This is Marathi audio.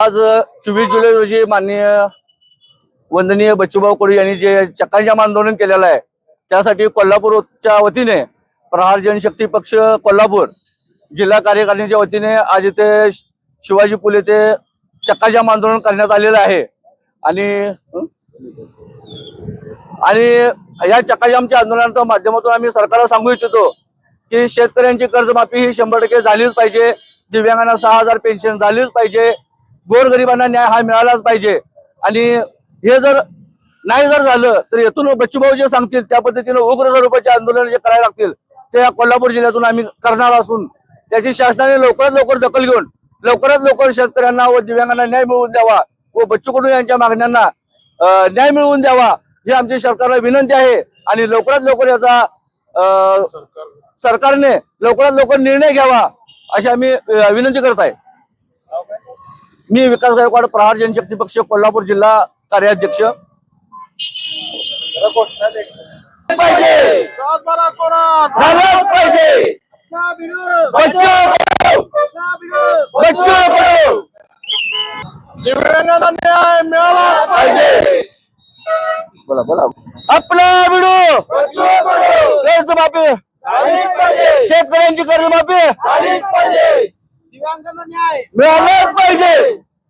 आज चोवीस जुलै रोजी माननीय वंदनीय बच्चूभाऊ कडू यांनी जे चक्काजाम आंदोलन केलेलं आहे त्यासाठी कोल्हापूरच्या वतीने प्रहार जनशक्ती पक्ष कोल्हापूर जिल्हा कार्यकारिणीच्या वतीने आज इथे शिवाजी पुले ते चक्काजाम आंदोलन करण्यात आलेलं आहे. आणि आणि या चक्काजामच्या आंदोलनाच्या माध्यमातून आम्ही सरकारला सांगू इच्छितो की शेतकऱ्यांची कर्जमाफी ही शंभर टक्के झालीच पाहिजे. दिव्यांगांना सहा हजार पेन्शन झालीच पाहिजे. गोरगरिबांना न्याय हा मिळालाच पाहिजे. आणि हे जर नाही जर झालं तर येथून बच्चूभाऊ जे सांगतील त्या पद्धतीने उग्र स्वरूपाचे आंदोलन जे करायला लागतील ते या कोल्हापूर जिल्ह्यातून आम्ही करणार असून त्याची शासनाने लवकरात लवकर दखल घेऊन लवकरात लवकर शेतकऱ्यांना व दिव्यांगांना न्याय मिळवून द्यावा व बच्चू कडू यांच्या मागण्यांना न्याय मिळवून द्यावा ही आमची सरकारला विनंती आहे. आणि लवकरात लवकर याचा अं, सरकारने लवकरात लवकर निर्णय घ्यावा अशी आम्ही विनंती करत आहे. मी विकास गायकवाड प्रहार जनशक्ती पक्ष कोल्हापूर जिल्हा कार्याध्यक्ष! दिव्यांगांना न्याय मिळाला पाहिजे बोला बोला आपला बिडू कर्जमाफी शेतकऱ्यांची कर्जमाफी मिळालंच पाहिजे!